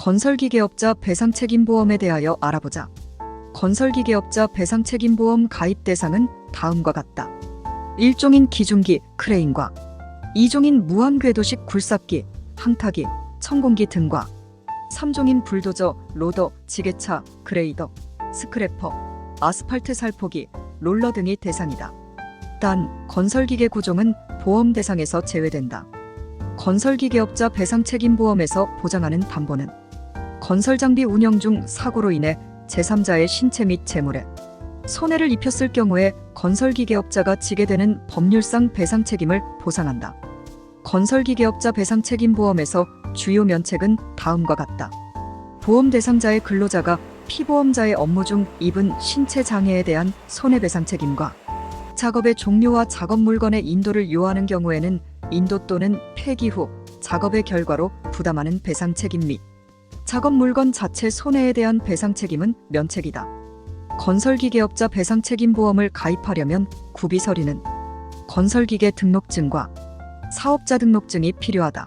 건설기계업자 배상책임보험에 대하여 알아보자. 건설기계업자 배상책임보험 가입 대상은 다음과 같다. 1종인 기중기, 크레인과 2종인 무한궤도식 굴삭기, 항타기, 천공기 등과 3종인 불도저, 로더, 지게차, 그레이더, 스크래퍼, 아스팔트 살포기, 롤러 등이 대상이다. 단, 건설기계 구종은 보험 대상에서 제외된다. 건설기계업자 배상책임보험에서 보장하는 담보는 건설 장비 운영 중 사고로 인해 제3자의 신체 및 재물에 손해를 입혔을 경우에 건설기계업자가 지게 되는 법률상 배상 책임을 보상한다. 건설기계업자 배상 책임 보험에서 주요 면책은 다음과 같다. 보험 대상자의 근로자가 피보험자의 업무 중 입은 신체 장애에 대한 손해배상 책임과 작업의 종료와 작업 물건의 인도를 요하는 경우에는 인도 또는 폐기 후 작업의 결과로 부담하는 배상 책임 및 작업 물건 자체 손해에 대한 배상 책임은 면책이다. 건설기계업자 배상 책임 보험을 가입하려면 구비 서류는 건설기계 등록증과 사업자 등록증이 필요하다.